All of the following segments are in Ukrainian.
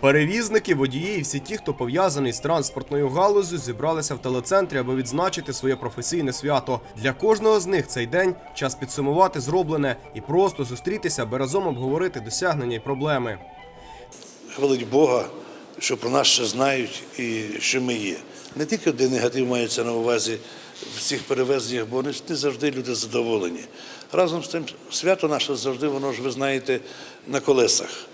Перевізники, водії і всі ті, хто пов'язаний з транспортною галузю, зібралися в телецентрі, аби відзначити своє професійне свято. Для кожного з них цей день час підсумувати зроблене і просто зустрітися, аби разом обговорити досягнення і проблеми. хвалить Бога, що про нас ще знають і що ми є. Не тільки один негатив мається на увазі в цих перевезеннях, бо не завжди люди задоволені. Разом з тим, свято наше завжди, воно ж ви знаєте, на колесах,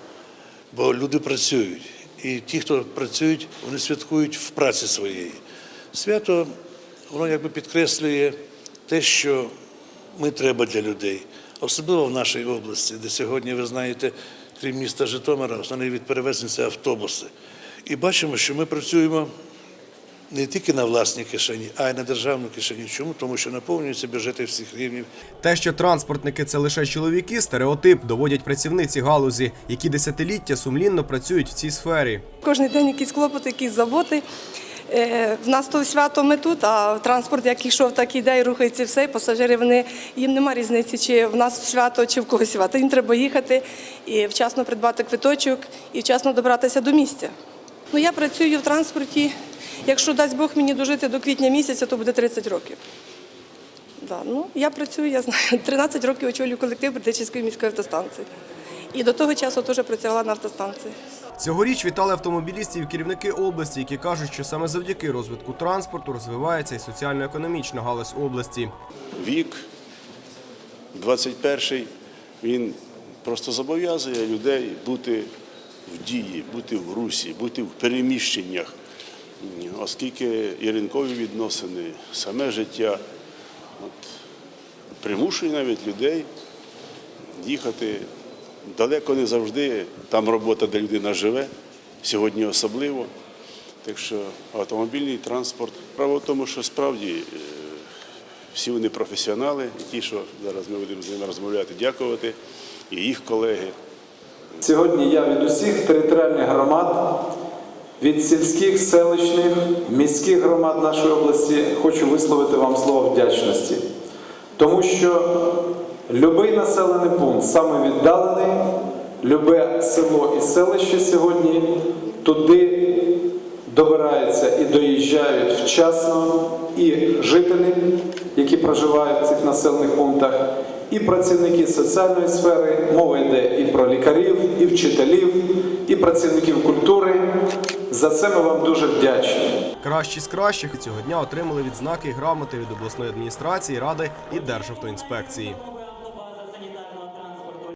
бо люди працюють. І ті, хто працюють, вони святкують в праці своєї. Свято, воно якби підкреслює те, що ми треба для людей, особливо в нашій області, де сьогодні, ви знаєте, крім міста Житомира, основний від перевезень це автобуси. І бачимо, що ми працюємо не тільки на власній кишені, а й на державну кишені. Чому? Тому що наповнюються бюджети всіх рівнів. Те, що транспортники це лише чоловіки, стереотип доводять працівниці галузі, які десятиліття сумлінно працюють в цій сфері. Кожен день якісь клопоти, якісь заботи. Е, В нас то свято ми тут, а транспорт як йшов, так і йде, і рухається все. І пасажири вони їм нема різниці, чи в нас свято, чи в когось свято. Їм треба їхати і вчасно придбати квиточок, і вчасно добратися до місця. Ну я працюю в транспорті. Якщо дасть Бог мені дожити до квітня місяця, то буде 30 років. Да, ну, я працюю, я знаю, 13 років очолюю колектив Бердичівської міської автостанції. І до того часу теж працювала на автостанції. Цьогоріч вітали автомобілістів керівники області, які кажуть, що саме завдяки розвитку транспорту розвивається і соціально-економічна галузь області. вік 21-й, він просто зобов'язує людей бути в дії, бути в русі, бути в переміщеннях, оскільки і ринкові відносини, саме життя от, примушує навіть людей їхати далеко не завжди. Там робота, де людина живе, сьогодні особливо. Так що автомобільний транспорт. Право в тому, що справді е, всі вони професіонали, і ті, що зараз ми будемо з ними розмовляти, дякувати, і їх колеги. Сьогодні я від усіх територіальних громад, від сільських, селищних, міських громад нашої області хочу висловити вам слово вдячності. Тому що будь-який населений пункт, саме віддалений, любе село і селище сьогодні туди добираються і доїжджають вчасно і жителі, які проживають в цих населених пунктах, і працівники соціальної сфери. Мова йде і про лікарів, і вчителів, і працівників культури. За це ми вам дуже вдячні. Кращі з кращих цього дня отримали відзнаки і грамоти від обласної адміністрації, ради і Державтоінспекції.